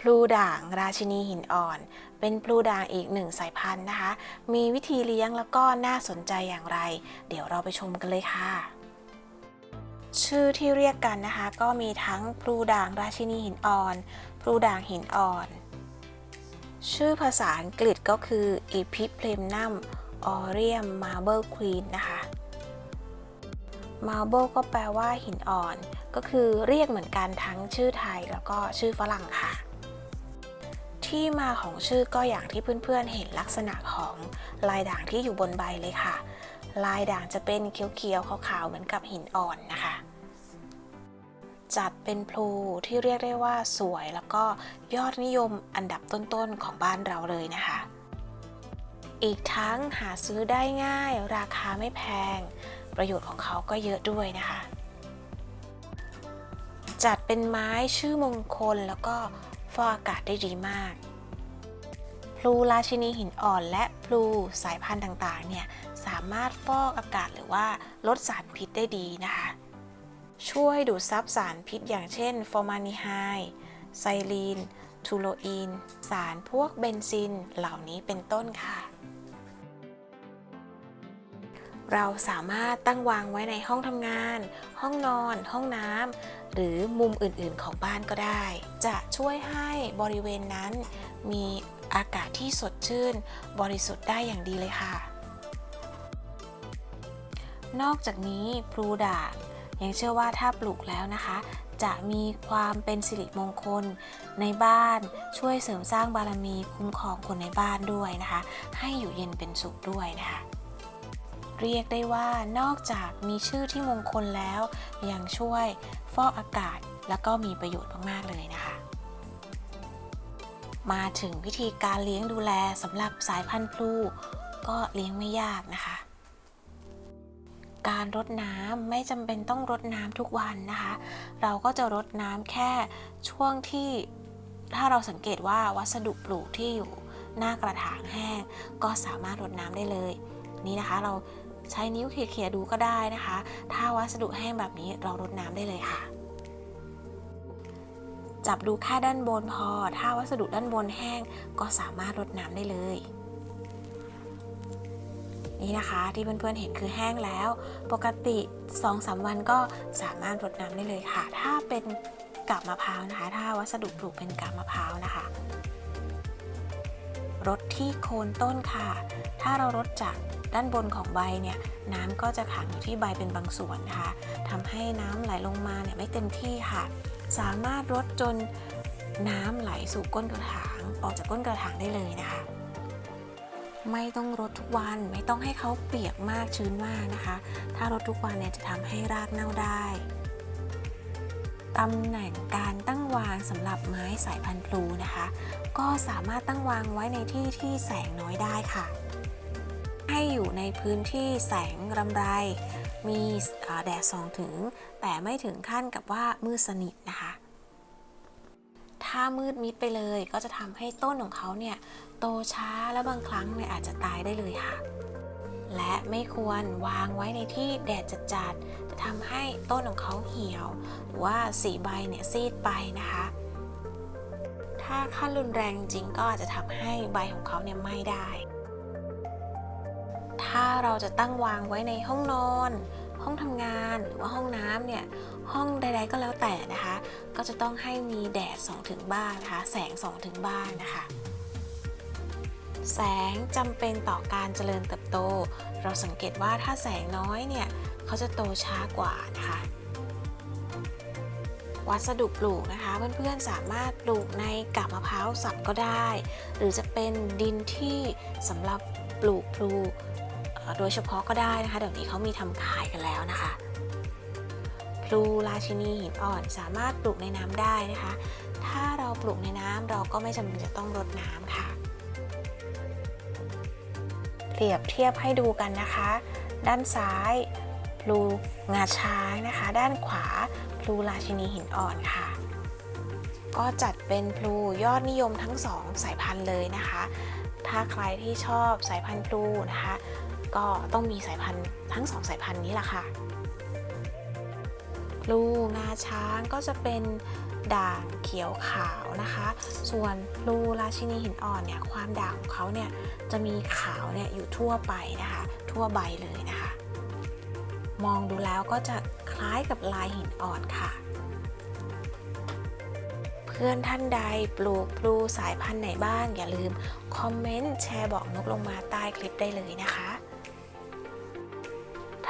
พลูด่างราชินีหินอ่อน เป็นพลูด่างอีกหนึ่งสายพันธุ์นะคะ มีวิธีเลี้ยงแล้วก็น่าสนใจอย่างไร เดี๋ยวเราไปชมกันเลยค่ะ ชื่อที่เรียกกันนะคะ ก็มีทั้งพลูด่างราชินีหินอ่อนพลูด่างหินอ่อน ชื่อภาษาอังกฤษก็คือ e p i p l e n u m aureum marble queen นะคะ marble ก็แปลว่าหินอ่อน ก็คือเรียกเหมือนกันทั้งชื่อไทยแล้วก็ชื่อฝรั่งค่ะ ที่มาของชื่อก็อย่างที่เพื่อนๆเห็นลักษณะของลายด่างที่อยู่บนใบเลยค่ะ ลายด่างจะเป็นเขียวๆขาวๆเหมือนกับหินอ่อนนะคะ จัดเป็นพลูที่เรียกได้ว่าสวยแล้วก็ยอดนิยมอันดับต้นๆของบ้านเราเลยนะคะ อีกทั้งหาซื้อได้ง่าย ราคาไม่แพง ประโยชน์ของเขาก็เยอะด้วยนะคะ จัดเป็นไม้ชื่อมงคลแล้วก็ ฟอกอากาศได้ดีมาก พลูราชินีหินอ่อน และพลูสายพันธุ์ต่างๆ เนี่ยสามารถฟอกอากาศหรือว่าลดสารพิษได้ดีนะคะ ช่วยดูดซับสารพิษอย่างเช่น ฟอร์มานีไฮไซลีนทูโลอีน สารพวกเบนซินเหล่านี้เป็นต้นค่ะ เราสามารถตั้งวางไว้ในห้องทำงาน ห้องนอน ห้องน้ำหรือมุมอื่นๆของบ้านก็ได้ จะช่วยให้บริเวณนั้น มีอากาศที่สดชื่น บริสุทธิ์ได้อย่างดีเลยค่ะ นอกจากนี้พลูด่างยังเชื่อว่าถ้าปลูกแล้วนะคะ จะมีความเป็นสิริมงคลในบ้าน ช่วยเสริมสร้างบารมีคุ้มครองคนในบ้านด้วยนะคะ ให้อยู่เย็นเป็นสุขด้วยนะคะ เรียกได้ว่านอกจากมีชื่อที่มงคลแล้ว ยังช่วยฟอกอากาศแล้วก็มีประโยชน์มากๆเลยนะคะ มาถึงวิธีการเลี้ยงดูแลสำหรับสายพันธุ์พลูก็เลี้ยงไม่ยากนะคะ การรดน้ำไม่จำเป็นต้องรดน้ำทุกวันนะคะ เราก็จะรดน้ำแค่ช่วงที่ถ้าเราสังเกตว่าวัสดุปลูกที่อยู่หน้ากระถางแห้งก็สามารถรดน้ำได้เลย นี่นะคะเรา ใช้นิ้วเขี่ยๆดูก็ได้นะคะ ถ้าวัสดุแห้งแบบนี้เรารดน้ำได้เลยค่ะ จับดูแค่ด้านบนพอ ถ้าวัสดุด้านบนแห้งก็สามารถรดน้ำได้เลยนี่นะคะที่เพื่อนๆเห็นคือแห้งแล้ว ปกติ 2-3 วันก็สามารถรดน้ำได้เลยค่ะ ถ้าเป็นกาบมะพร้าวนะคะ ถ้าวัสดุปลูกเป็นกาบมะพร้าวนะคะรดที่โคนต้นค่ะ ถ้าเรารดจาก ด้านบนของใบเนี่ยน้ำก็จะขังอยู่ที่ใบเป็นบางส่วนนะคะทำให้น้ำไหลลงมาเนี่ยไม่เต็มที่ค่ะ สามารถรดจนน้ำไหลสู่ก้นกระถางออกจากก้นกระถางได้เลยนะคะ ไม่ต้องรดทุกวันไม่ต้องให้เขาเปียกมากชื้นมากนะคะ ถ้ารดทุกวันเนี่ยจะทำให้รากเน่าได้ตำแหน่งการตั้งวางสำหรับไม้สายพันธุ์พลูนะคะ ก็สามารถตั้งวางไว้ในที่ที่แสงน้อยได้ค่ะ ให้อยู่ในพื้นที่แสงรำไร มีแดดส่องถึง แต่ไม่ถึงขั้นกับว่ามืดสนิทนะคะ ถ้ามืดมิดไปเลยก็จะทำให้ต้นของเขาเนี่ยโตช้าและบางครั้งเนี่ยอาจจะตายได้เลยค่ะ และไม่ควรวางไว้ในที่แดดจัดๆจะทำให้ต้นของเขาเหี่ยว หรือว่าสีใบเนี่ยซีดไปนะคะถ้าขั้นรุนแรงจริงก็อาจจะทำให้ใบของเขาเนี่ยไหม้ได้ ถ้าเราจะตั้งวางไว้ในห้องนอน ห้องทำงานหรือว่าห้องน้ำเนี่ยห้องใด ๆ ก็แล้วแต่นะคะ ก็จะต้องให้มีแดดส่องถึงบ้านนะคะ แสงส่องถึงบ้านนะคะ แสงจำเป็นต่อการเจริญเติบโต เราสังเกตว่าถ้าแสงน้อยเนี่ยเขาจะโตช้ากว่านะคะ วัสดุปลูกนะคะ เพื่อนๆสามารถปลูกในกาบมะพร้าวสับก็ได้ หรือจะเป็นดินที่สำหรับปลูกพลู โดยเฉพาะก็ได้นะคะ เดี๋ยวนี้เขามีทำขายกันแล้วนะคะพลูราชินีหินอ่อนสามารถปลูกในน้ำได้นะคะ ถ้าเราปลูกในน้ำเราก็ไม่จำเป็นจะต้องรดน้ำค่ะ เปรียบเทียบให้ดูกันนะคะ ด้านซ้ายพลูงาช้างนะคะ ด้านขวาพลูราชินีหินอ่อนค่ะ ก็จัดเป็นพลูยอดนิยมทั้งสองสายพันธุ์เลยนะคะ ถ้าใครที่ชอบสายพันธุ์พลูนะคะ ก็ต้องมีสายพันธุ์ทั้งสองสายพันธุ์นี้แหละค่ะ ลูงาช้างก็จะเป็นด่างเขียวขาวนะคะ ส่วนลูราชินีหินอ่อนเนี่ยความด่างของเขาเนี่ยจะมีขาวเนี่ยอยู่ทั่วไปนะคะ ทั่วใบเลยนะคะ มองดูแล้วก็จะคล้ายกับลายหินอ่อนค่ะ เพื่อนท่านใดปลูกพลูสายพันธุ์ไหนบ้าง อย่าลืมคอมเมนต์แชร์บอกนกลงมาใต้คลิปได้เลยนะคะ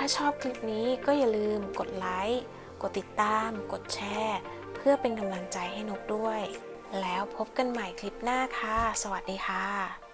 ถ้าชอบคลิปนี้ก็อย่าลืมกดไลค์ กดติดตาม กดแชร์ เพื่อเป็นกำลังใจให้นกด้วย แล้วพบกันใหม่คลิปหน้าค่ะ สวัสดีค่ะ